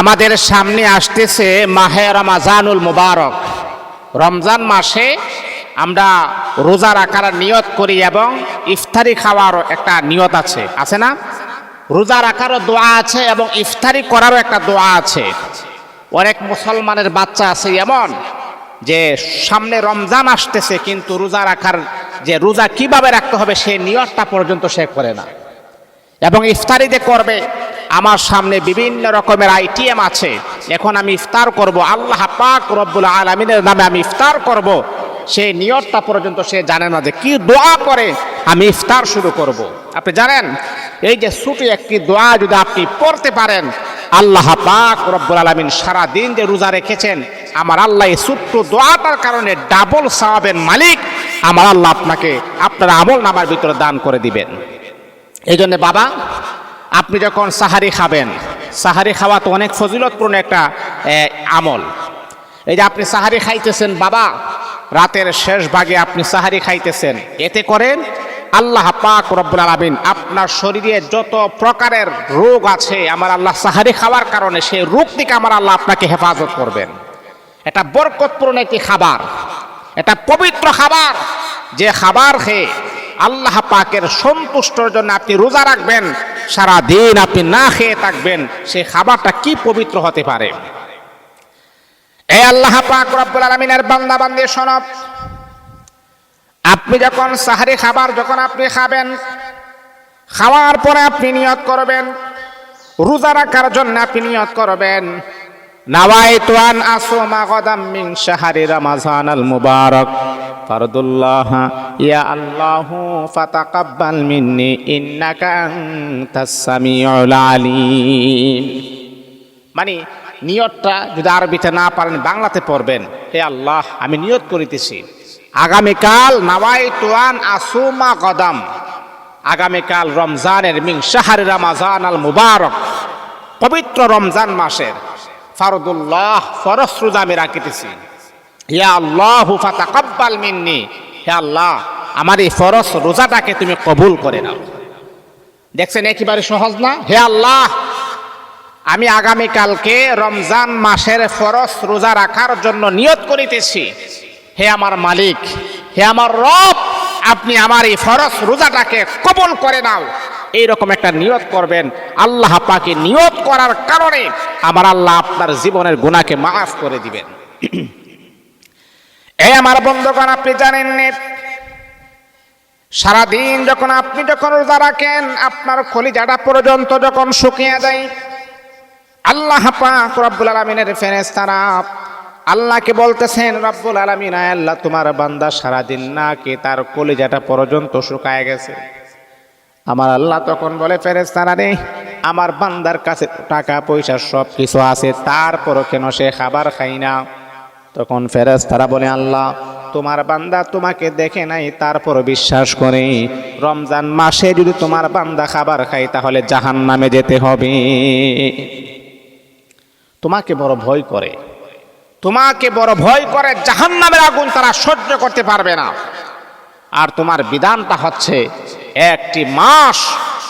আমাদের সামনে আসতেছে মাহে রমাজানুল মুবারক। রমজান মাসে আমরা রোজা রাখার নিয়ত করি এবং ইফতারি খাওয়ারও একটা নিয়ত আছে। আছে না? রোজা রাখারও দোয়া আছে এবং ইফতারি করারও একটা দোয়া আছে। অনেক মুসলমানের বাচ্চা আছে এমন যে সামনে রমজান আসতেছে কিন্তু রোজা রাখার যে রোজা কীভাবে রাখতে হবে সেই নিয়তটা পর্যন্ত সে করে না। এবং ইফতারিতে করবে আমার সামনে বিভিন্ন রকমের আইটিএম আছে। এখন আমি ইফতার করব। আল্লাহ পাক রব্বুল আলমিনের নামে আমি ইফতার করব। সেই নিয়তটা পর্যন্ত সে জানে না যে কি দোয়া করে। আমি ইফতার শুরু করব। আপনি জানেন, এই যে ছুটি একটি দোয়া যদি আপনি পড়তে পারেন, আল্লাহ পাক রব্বুল আলমিন সারাদিন যে রোজা রেখেছেন, আমার আল্লাহ এই ছোট্ট দোয়াটার কারণে ডাবল সাহাবের মালিক আমার আল্লাহ আপনাকে আপনার আমল নামার ভিতরে দান করে দিবেন। এই জন্যে বাবা আপনি যখন সাহারি খাবেন, সাহারি খাওয়া তো অনেক ফজিলতপূর্ণ একটা আমল। এই যে আপনি সাহারি খাইতেছেন, বাবা, রাতের শেষ ভাগে আপনি সাহারি খাইতেছেন, এতে করেন আল্লাহ পাক রব্বুল আলামিন আপনার শরীরে যত প্রকারের রোগ আছে, আমার আল্লাহ সাহারি খাওয়ার কারণে সেই রোগ থেকে আমার আল্লাহ আপনাকে হেফাজত করবেন। এটা বরকতপূর্ণ একটি খাবার, এটা পবিত্র খাবার, যে খাবার খেয়ে আল্লাহ পাকের সন্তুষ্টর জন্য আপনি রোজা রাখবেন সারা দিন আপনি না খেয়ে থাকবেন সেই খাবারটা কি পবিত্র হতে পারে? এ আল্লাহ পাক রব্বুল আলমিনের বান্দা বান্দি সনব আপনি যখন সাহারি খাবার যখন আপনি খাবেন, খাওয়ার পরে আপনি নিয়ত করবেন, রোজা রাখার জন্য আপনি নিয়ত করবেন। নাওয়াইতু আন আসুমা গদাম মিন শাহরি আল মুবারক। ফারদুল্লাহ, ইয়া আল্লাহ ফাতাকাব্বাল মিন্নি, ইন্নাকা আনতাস সামিউল আলিম। মানে নিয়তটা যদি আরবিতে না পারেন, বাংলাতে পড়বেন। হে আল্লাহ, আমি নিয়ত করিতেছি। আগামীকাল নাওয়াইতু আন আসুমা গদাম। আগামীকাল রমজানের মিং শাহরি রমাজান আল মুবারক। পবিত্র রমজান মাসের ফারদুল্লাহ ফরস রোজা আমি রাখিতেছি। হে আল্লাহ ফাতাকাব্বাল মিন্নি। হে আল্লাহ, আমার এই ফরস রোজাটাকে তুমি কবুল করে নাও। দেখছেন, একেবারে সহজ না? হে আল্লাহ, আমি আগামীকালকে রমজান মাসের ফরস রোজা রাখার জন্য নিয়ত করিতেছি। হে আমার মালিক, হে আমার রব, আপনি আমার এই ফরস রোজাটাকে কবল করে নাও। এইরকম একটা নিয়ত করবেন, আল্লাহ পাকে নিয়ত করার কারণে আমার আল্লাহ আপনার জীবনের গুণাকে মাফ করে দিবেন। এই আমার বন্ধুগণ, আপনি জানেননি সারাদিন যখন আপনি যখন রোজা রাখেন, আপনার কলিজাটা পর্যন্ত যখন শুকিয়ে যায়, আল্লাহ পাক রব্বুল আলমিনের ফেরেস্তারা আল্লাহকে বলতেছেন, রব্বুল আলমিন আল্লাহ, তোমার বান্দা সারাদিন না কে তার কলিজাটা পর্যন্ত শুকায় গেছে। আমার আল্লাহ তখন বলে ফেরেস্তারা রে, আমার বান্দার কাছে টাকা, পয়সা সব কিছু আছে, তারপরও কেন সে খাবার খাই না? তখন ফেরেস্তারা বলে, আল্লাহ, তোমার বান্দা তোমাকে দেখে নাই তারপর বিশ্বাস করে। রমজান মাসে যদি তোমার বান্দা খাবার খাই তাহলে জাহান নামে যেতে হবে। তোমাকে বড় ভয় করে। তোমাকে বড় ভয় করে জাহান নামের আগুন তারা সহ্য করতে পারবে না। আর তোমার বিধানটা হচ্ছে একটি মাস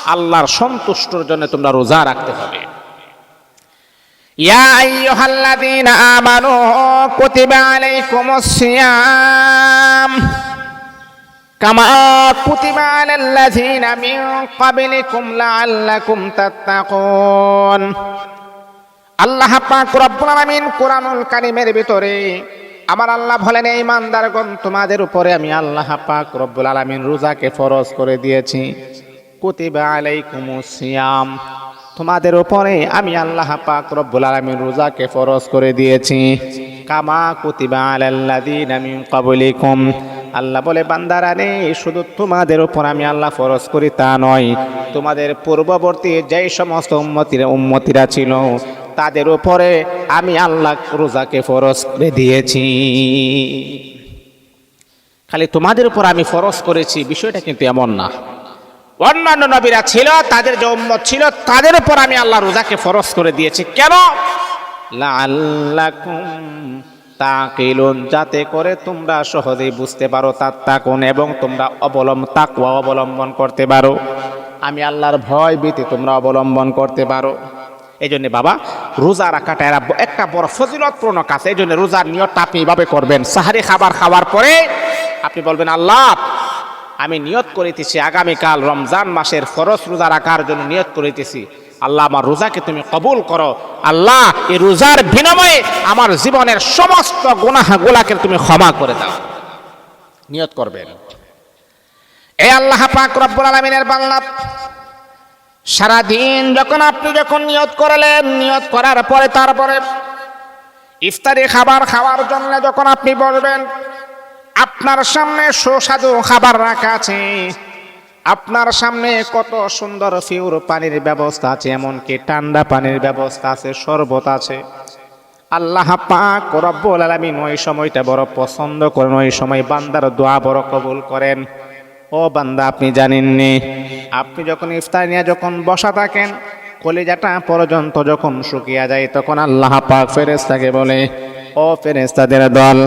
আল্লাহর সন্তুষ্টর জন্য তোমরা রোজা রাখতে হবে। আল্লাহ কোরআনুল কারীমের ভিতরে আমার আল্লাহ বলেন, এই ইমানদারগণ, তোমাদের উপরে আমি আল্লাহ পাক রব্বুল আলামিন রোজাকে ফরজ করে দিয়েছি। কুতিবা আলাইকুমুস সিয়াম। তোমাদের উপরে আমি আল্লাহ পাক রব্বুল আলামিন রোজাকে ফরজ করে দিয়েছি। কামা কুতিবা আলাল্লাযীনা মিন ক্বাবলিকুম। আল্লাহ বলে, বান্দারা নেই, শুধু তোমাদের উপর আমি আল্লাহ ফরজ করি তা নয়। তোমাদের পূর্ববর্তী যেই সমস্ত উম্মতিরা উন্মতিরা ছিল তাদের উপরে আমি আল্লাহ রোজাকে ফরজ করে দিয়েছি। খালি তোমাদের উপর আমি ফরজ করেছি, বিষয়টা কিন্তু এমন না। অন্যান্য নবীরা ছিল, তাদের যে উম্মত ছিল, তাদের উপর আমি আল্লাহ রোজাকে ফরজ করে দিয়েছি। কেন? তাকিলুন, যাতে করে তোমরা সহজেই বুঝতে পারো তার তাকুন এবং তোমরা অবলম্ব, তাকওয়া অবলম্বন করতে পারো। আমি আল্লাহর ভয় ভীতি তোমরা অবলম্বন করতে পারো। এই জন্য বাবা, রোজা রাখাটা এরা একটা বড় ফজিলতপূর্ণ কাজ এই জন্য রোজার নিয়তটা আপনি এভাবে করবেন। সাহারি খাবার খাওয়ার পরে আপনি বলবেন, আল্লাহ, আমি নিয়ত করিতেছি, আগামীকাল রমজান মাসের ফরজ রোজা রাখার জন্য নিয়ত করিতেছি। আল্লাহ, আমার রোজাকে তুমি কবুল করো। আল্লাহ, এই রোজার বিনিময়ে আমার জীবনের সমস্ত গুনাহগুলাকে তুমি ক্ষমা করে দাও। নিয়ত করবেন। এ আল্লাহ পাক রব্বুল আলামিনের বাংলা সারাদিন যখন আপনি যখন নিয়ত করলেন, নিয়ত করার পরে তারপরে ইফতারি খাবার খাওয়ার জন্য যখন আপনি বসবেন আপনার সামনে সুস্বাদু খাবার রাখা আছে, আপনার সামনে কত সুন্দর ফিউর পানির ব্যবস্থা আছে, এমনকি ঠান্ডা পানির ব্যবস্থা আছে, শরবত আছে। আল্লাহ পাক রব্বুল আলামিন ওই সময়টা বড় পছন্দ করেন, ওই সময় বান্দার দোয়া বড় কবুল করেন। ও বান্দা, আপনি জানেননি আপনি যখন ইফতার নিয়ে যখন বসা থাকেন, কলিজাটা পর্যন্ত যখন শুকিয়ে যায়, তখন আল্লাহ পাক ফেরেশতাকে বলে, ও ফেরেশতাদের দল,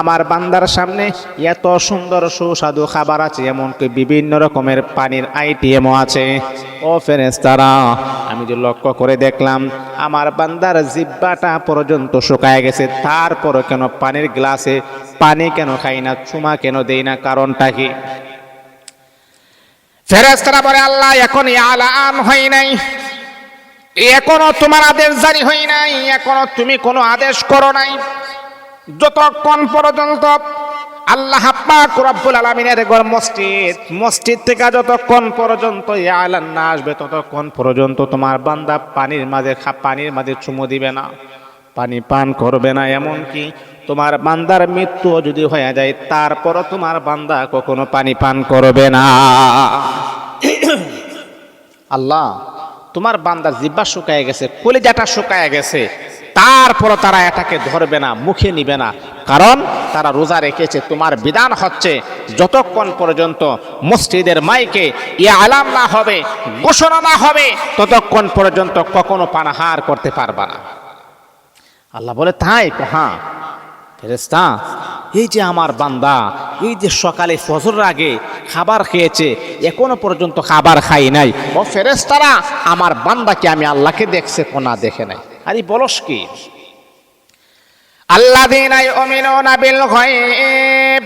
আমার বান্দার সামনে এত সুন্দর সুস্বাদু খাবার আছে, এমনকি বিভিন্ন রকমের পানির আইটিএমও আছে। ও ফেরেশতারা, আমি যে লক্ষ্য করে দেখলাম, আমার বান্দার জিব্বাটা পর্যন্ত শুকায় গেছে, তারপরও কেন পানির গ্লাসে পানি কেন খাই না, চুমা কেন দেই না, কারণটা কি? ফেরেস্তারা বলে, আল্লাহ এখন আলান হয় নাই। এখনও তোমার আদেশ জারি হয় নাই। এখনও তুমি কোনো আদেশ করো নাই। যতক্ষণ পর্যন্ত আল্লাহ পাক রব্বুল আলামিনের ঘর মসজিদ মসজিদ থেকে যতক্ষণ পর্যন্ত আলান না আসবে, ততক্ষণ পর্যন্ত তোমার বান্দা পানির মাঝে পানির মাঝে চুমু দিবে না। পানি পান করবে না, এমনকি তোমার বান্দার মৃত্যু যদি হয়ে যায়, তারপরও তোমার বান্দা কখনো পানি পান করবে না। আল্লাহ, তোমার বান্দা জিব্বা শুকায় গেছে, কলিজাটা শুকায় গেছে তারপর তারা এটাকে ধরবে না, মুখে নিবে না। কারণ তারা রোজা রেখেছে, তোমার বিধান হচ্ছে, যতক্ষণ পর্যন্ত মসজিদের মাইকে ইয়া আলাম না হবে, ঘোষণা না হবে, ততক্ষণ পর্যন্ত কখনো পানাহার করতে পারবা না। আল্লাহ বলে, তাই হ্যাঁ ফেরেস্তা এই যে আমার বান্দা এই যে সকালে ফজর আগে খাবার খেয়েছে এখনো পর্যন্ত খাবার খাই নাই ও ফেরেস্তারা আমার বান্দাকে আমি আল্লাহকে দেখছে কোনা দেখে নাই আরে বলস কি আল্লাহ দিনাই অমিনুনা বিল গায়ব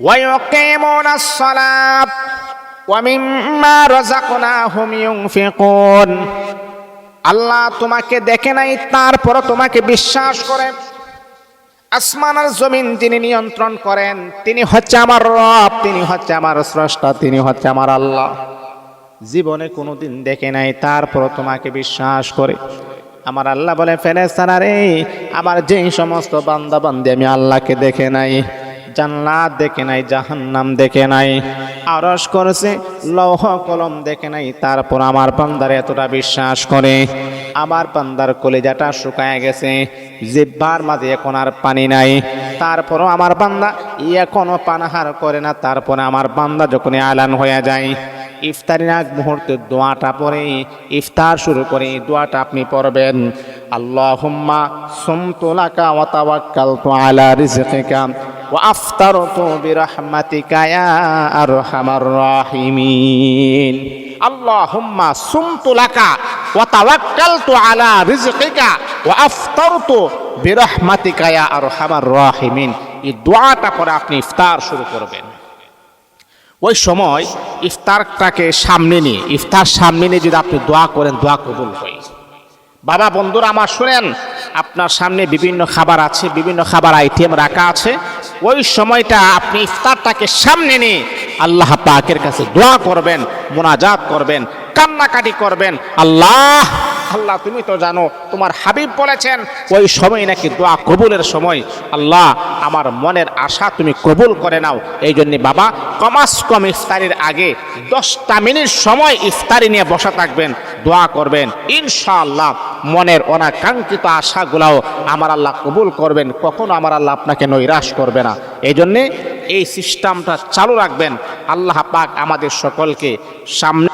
ويقيمون الصلاة ومما رزقناهم ينفقون আল্লাহ তোমাকে দেখে নাই তারপর তোমাকে বিশ্বাস করে আসমান আর জমিন তিনি নিয়ন্ত্রণ করেন। তিনি হচ্ছে আমার রব, তিনি হচ্ছে আমার স্রষ্টা, তিনি হচ্ছে আমার আল্লাহ। জীবনে কোনোদিন দেখে নাই তারপর তোমাকে বিশ্বাস করে। আমার আল্লাহ বলে ফেরেস্তানা রে, আমার যেই সমস্ত বান্দা বান্দি আমি আল্লাহকে দেখে নাই, জান্নাত দেখে নাই, জাহান্নাম দেখে নাই আরস করেছে, লৌহ কলম দেখে নাই, তারপর আমার বান্দার এতটা বিশ্বাস করে। আমার বান্দার কলেজাটা শুকায় গেছে। জিব্বার মাঝে এখন আর পানি নাই। তারপরও আমার বান্দা এখনও পানাহার করে না। তারপরে আমার বান্দা যখন আলান হয়ে যায়, ইফতারির আগ মুহূর্তে দোয়াটা পরে, ইফতার শুরু করে দোয়াটা আপনি পড়বেন। আল্লাহুম্মা সুমতুলাকা ওয়া তাওয়াক্কালতু আলা রিজকিকা ওয়া আফতারতু বিরহমাতিকা ইয়া আরহামার রাহিমিন। আল্লাহুম্মা সুমতুলাকা ওয়া তাওয়াক্কালতু আলা রিজকিকা ওয়া আফতারতু বিরহমাতিকা ইয়া আরহামার রাহিমিন। এই দোয়াটা পরে আপনি ইফতার শুরু করবেন। ওই সময় ইফতারটাকে সামনে নিয়ে, ইফতার সামনে নিয়ে যদি আপনি দোয়া করেন, দোয়া কবুল হয়। বাবা বন্ধুরা, আমার শুনেন আপনার সামনে বিভিন্ন খাবার আছে, বিভিন্ন খাবার আইটেম রাখা আছে। ওই সময়টা আপনি ইফতারটাকে সামনে নিয়ে আল্লাহ পাকের কাছে দোয়া করবেন, মোনাজাত করবেন, কান্নাকাটি করবেন। আল্লাহ আল্লাহ, তুমি তো জানো, তোমার হাবিব বলেছেন, ওই সময় নাকি দোয়া কবুলের সময়। আল্লাহ, আমার মনের আশা তুমি কবুল করে নাও। এই জন্যে বাবা, কমাস কম ইফতারির আগে দশটা মিনিট সময় ইফতারি নিয়ে বসা থাকবেন, দোয়া করবেন। ইনশাআল্লাহ, মনের অনাকাঙ্ক্ষিত আশাগুলাও আমার আল্লাহ কবুল করবেন, কখনো আমার আল্লাহ আপনাকে নৈরাশ করবে না। এই জন্যে এই সিস্টেমটা চালু রাখবেন। আল্লাহ পাক আমাদের সকলকে সামনে